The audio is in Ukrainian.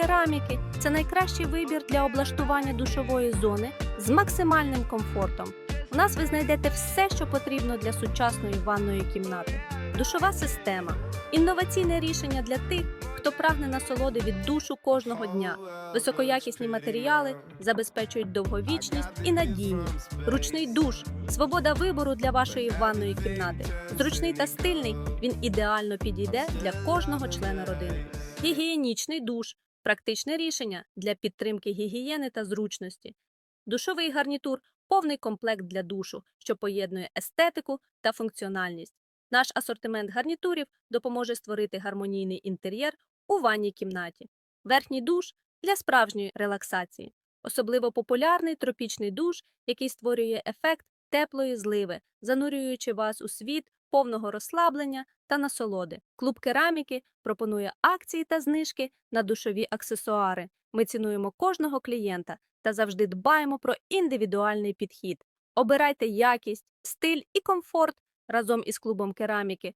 кераміки це найкращий вибір для облаштування душової зони з максимальним комфортом. У нас ви знайдете все, що потрібно для сучасної ванної кімнати. Душова система інноваційне рішення для тих, хто прагне насолоди від душу кожного дня. Високоякісні матеріали забезпечують довговічність і надійність. Ручний душ свобода вибору для вашої ванної кімнати. Зручний та стильний, він ідеально підійде для кожного члена родини. Гігієнічний душ практичне рішення для підтримки гігієни та зручності. Душовий гарнітур повний комплект для душу, що поєднує естетику та функціональність. Наш асортимент гарнітурів допоможе створити гармонійний інтер'єр у ванній кімнаті. Верхній душ для справжньої релаксації. Особливо популярний тропічний душ, який створює ефект теплої зливи, занурюючи вас у світ повного розслаблення та насолоди. Клуб кераміки пропонує акції та знижки на душові аксесуари. Ми цінуємо кожного клієнта та завжди дбаємо про індивідуальний підхід. Обирайте якість, стиль і комфорт разом із клубом кераміки